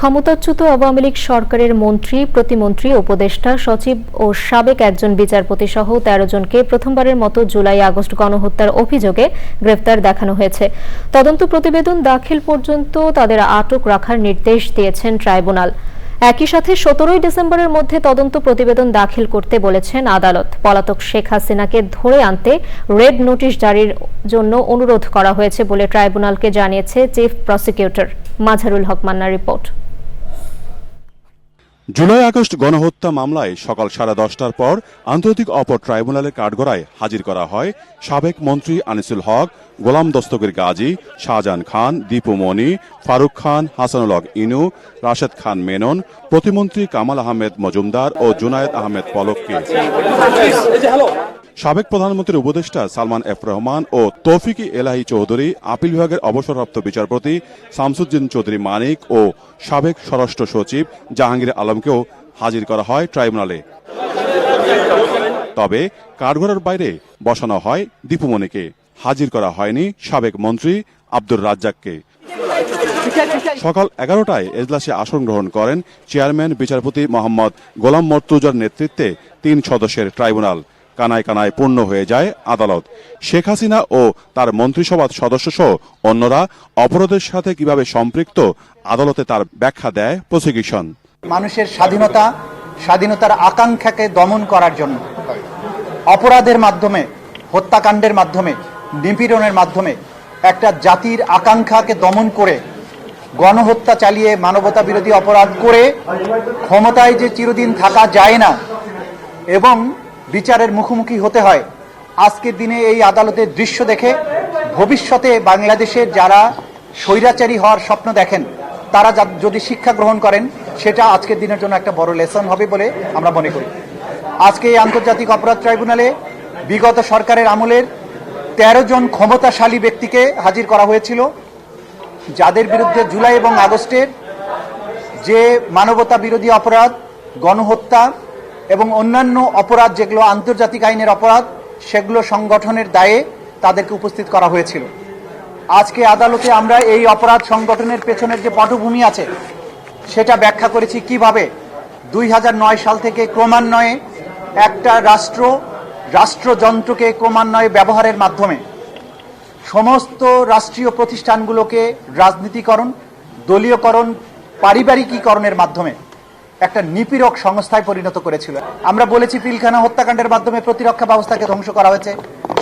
ক্ষমতাচ্যুত আওয়ামী লীগ সরকারের মন্ত্রী, প্রতিমন্ত্রী, উপদেষ্টা, সচিব ও সাবেক একজন বিচারপতি সহ তেরো জনকে প্রথমবারের মতো জুলাই আগস্ট গণহত্যার অভিযোগে গ্রেফতার দেখানো হয়েছে। তদন্ত প্রতিবেদন দাখিল পর্যন্ত তাদের আটক রাখার নির্দেশ দিয়েছেন ট্রাইব্যুনাল। একই সাথে সতেরোই ডিসেম্বরের মধ্যে তদন্ত প্রতিবেদন দাখিল করতে বলেছেন আদালত। পলাতক শেখ হাসিনাকে ধরে আনতে রেড নোটিশ জারির জন্য অনুরোধ করা হয়েছে বলে ট্রাইব্যুনালকে জানিয়েছে চিফ প্রসিকিউটর। মাঝারুল হক মান্নার রিপোর্ট। জুলাই আগস্ট গণহত্যা মামলায় সকাল সাড়ে দশটার পর আন্তর্জাতিক অপর ট্রাইব্যুনালের কাঠগড়ায় হাজির করা হয় সাবেক মন্ত্রী আনিসুল হক, গোলাম দস্তগীর গাজী, শাহজাহান খান, দীপু মনি, ফারুক খান, হাসানুল হক ইনু, রাশেদ খান মেনন, প্রতিমন্ত্রী কামাল আহমেদ মজুমদার ও জুনায়েদ আহমেদ পলককে। সাবেক প্রধানমন্ত্রীর উপদেষ্টা সালমান এফ রহমান ও তৌফিকি এলাহি চৌধুরী, আপিল বিভাগের অবসরপ্রাপ্ত বিচারপতি শামসুদ্দিন চৌধুরী মানিক ও সাবেক স্বরাষ্ট্র সচিব জাহাঙ্গীর আলমকেও হাজির করা হয় ট্রাইব্যুনালে। তবে কাঠগড়ার বাইরে বসানো হয় দীপুমণিকে। হাজির করা হয়নি সাবেক মন্ত্রী আব্দুর রাজ্জাককে। সকাল এগারোটায় এজলাসে আসন গ্রহণ করেন চেয়ারম্যান, বিচারপতি মোহাম্মদ গোলাম মর্তুজার নেতৃত্বে তিন সদস্যের ট্রাইব্যুনাল। কানায় কানায় পূর্ণ হয়ে যায় আদালত। শেখ হাসিনা ও তার মন্ত্রিসভার সদস্য সহ অন্যরা অপরাধের সাথে কীভাবে সম্পৃক্ত, আদালতে তার ব্যাখ্যা দেয় প্রসিকিউশন। মানুষের স্বাধীনতা, স্বাধীনতার আকাঙ্ক্ষাকে দমন করার জন্য, অপরাধের মাধ্যমে, হত্যাকাণ্ডের মাধ্যমে, নিপীড়নের মাধ্যমে একটা জাতির আকাঙ্ক্ষাকে দমন করে, গণহত্যা চালিয়ে মানবতা বিরোধী অপরাধ করে ক্ষমতায় যে চিরদিন থাকা যায় না, এবং বিচারের মুখোমুখি হতে হয়। আজকের দিনে এই আদালতের দৃশ্য দেখে ভবিষ্যতে বাংলাদেশের যারা স্বৈরাচারী হওয়ার স্বপ্ন দেখেন, তারা যদি শিক্ষা গ্রহণ করেন, সেটা আজকের দিনের জন্য একটা বড় লেসন হবে বলে আমরা মনে করি। আজকে এই আন্তর্জাতিক অপরাধ ট্রাইব্যুনালে বিগত সরকারের আমলের তেরো জন ক্ষমতাশালী ব্যক্তিকে হাজির করা হয়েছিল, যাদের বিরুদ্ধে জুলাই এবং আগস্টের যে মানবতা বিরোধী অপরাধ, গণহত্যা এবং অন্যান্য অপরাধ যেগুলো আন্তর্জাতিক আইনের অপরাধ, সেগুলো সংগঠনের দায়ে তাদেরকে উপস্থিত করা হয়েছিল। আজকে আদালতে আমরা এই অপরাধ সংগঠনের পেছনের যে পটভূমি আছে, সেটা ব্যাখ্যা করেছি কীভাবে দুই হাজার নয় সাল থেকে ক্রমান্বয়ে একটা রাষ্ট্র, রাষ্ট্রযন্ত্রকে ক্রমান্বয়ে ব্যবহারের মাধ্যমে সমস্ত রাষ্ট্রীয় প্রতিষ্ঠানগুলোকে রাজনীতিকরণ, দলীয়করণ, পারিবারিকীকরণের মাধ্যমে একটা নিপীড়ক সংস্থায় পরিণত করেছিল। আমরা বলেছি পিলখানা হত্যাকাণ্ডের মাধ্যমে প্রতিরক্ষা ব্যবস্থাকে ধ্বংস করা হয়েছে।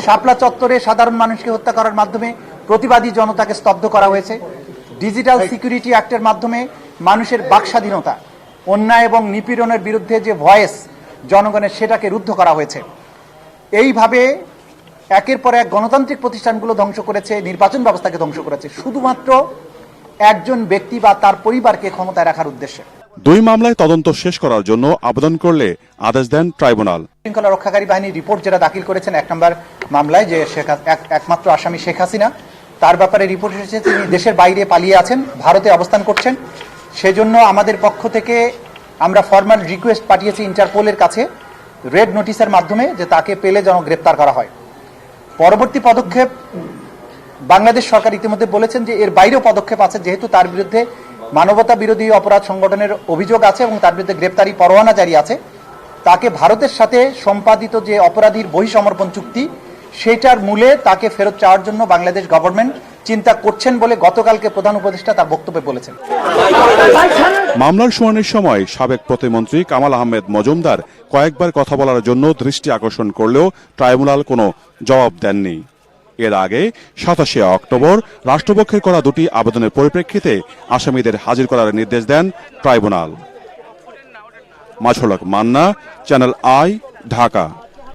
শাপলা চত্বরে সাধারণ মানুষকে হত্যা করার মাধ্যমে প্রতিবাদী জনতাকে স্তব্ধ করা হয়েছে। ডিজিটাল সিকিউরিটি অ্যাক্টের মাধ্যমে মানুষের বাকস্বাধীনতা অন্যায় এবং নিপীড়নের বিরুদ্ধে যে ভয়েস জনগণের সেটাকে রুদ্ধ করা হয়েছে। এইভাবে একের পর এক গণতান্ত্রিক প্রতিষ্ঠানগুলো ধ্বংস করেছে নির্বাচন ব্যবস্থাকে ধ্বংস করেছে। শুধুমাত্র একজন ব্যক্তি বা তার পরিবারকে ক্ষমতায় রাখার উদ্দেশ্যে। দুই মামলায় তদন্ত শেষ করার জন্য আবেদন করলে আদেশ দেন ট্রাইব্যুনাল। শৃঙ্খলা রক্ষাকারী বাহিনীর রিপোর্ট যেটা দাখিল করেছেন এক নম্বর মামলায় যে শেখ একমাত্র আসামি শেখ হাসিনা, তার ব্যাপারে রিপোর্ট এসেছে তিনি দেশের বাইরে পালিয়ে আছেন, ভারতে অবস্থান করছেন। সেজন্য আমাদের পক্ষ থেকে আমরা ফর্মাল রিকোয়েস্ট পাঠিয়েছি ইন্টারপোলের কাছে রেড নোটিশের মাধ্যমে যে তাকে পেলে যেন গ্রেপ্তার করা হয়। পরবর্তী পদক্ষেপ বাংলাদেশ সরকার ইতিমধ্যে বলেছেন যে এর বাইরেও পদক্ষেপ আছে, যেহেতু তার বিরুদ্ধে মানবতা বিরোধী অপরাধ সংগঠনের অভিযোগ আছে এবং তার বিরুদ্ধে গ্রেপ্তারি পরোয়ানা জারি আছে। তাকে ভারতের সাথে সম্পাদিত যে অপরাধীর বহিসমর্পণ চুক্তি, সেটার মূলে তাকে ফেরত চাওয়ার জন্য বাংলাদেশ গভর্নমেন্ট চিন্তা করছেন বলে গতকালকে প্রধান উপদেষ্টা তার বক্তব্যে বলেছেন। মামলার শুনানির সময় সাবেক প্রতিমন্ত্রী কামাল আহমেদ মজুমদার কয়েকবার কথা বলার জন্য দৃষ্টি আকর্ষণ করলেও ট্রাইব্যুনাল কোনো জবাব দেননি। এর আগে সাতাশে অক্টোবর রাষ্ট্রপক্ষের করা দুটি আবেদনের পরিপ্রেক্ষিতে আসামিদের হাজির করার নির্দেশ দেন ট্রাইব্যুনাল। মাছলক মান্না, চ্যানেল আই, ঢাকা।